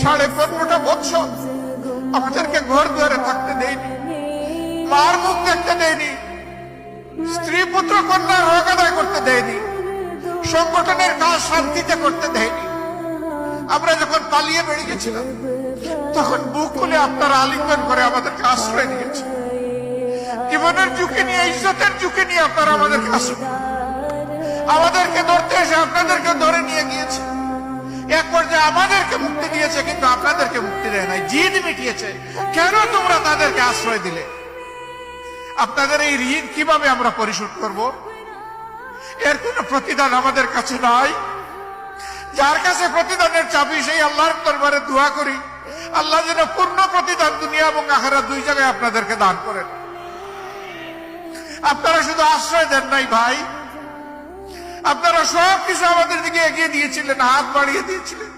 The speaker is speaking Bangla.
সাড়ে পনেরোটা বছর আমাদেরকে ঘর দুয়ারে থাকতে দেয়নি, মার মুখ দেখতে দেয়নি, স্ত্রী পুত্র কন্যার হক আদায় করতে দেয়নি, সংগঠনের কাজ শান্তিতে করতে দেয়নি। আমরা যখন পালিয়ে বেরিয়ে গেছিলাম, তখন বুক খুলে আপনারা আলিঙ্গন করে আমাদেরকে আশ্রয় দিয়েছে। জীবনের ঝুঁকি নিয়ে, ইজ্জতের ঝুঁকি নিয়ে আপনারা আমাদেরকে আশ্রয় আমাদেরকে ধরতে এসে গিয়েছে পর্যায়ে আমাদেরকে মুক্তি দিয়েছে, কিন্তু আপনাদেরকে মুক্তি দেয় নাই, জিদ মিটিয়েছে। কেন তোমরা তাদেরকে আশ্রয় দিলে? আপনাদের এই ঋণ কীভাবে আমরা পরিশোধ করব? এর কোনো প্রতিদান আমাদের কাছে নাই। যার কাছে প্রতিদানের চাবি, সেই আল্লাহর দরবারে দোয়া করি। আল্লাহ যেন পূর্ণ প্রতিদান দুনিয়া এবং আখারা দুই জায়গায় আপনাদেরকে দান করেন। আপনারা শুধু আশ্রয় দেন নাই ভাই। আপনারা সব কিছু আমাদের দিকে এগিয়ে দিয়েছিলেন হাত বাড়িয়ে দিয়েছিলেন।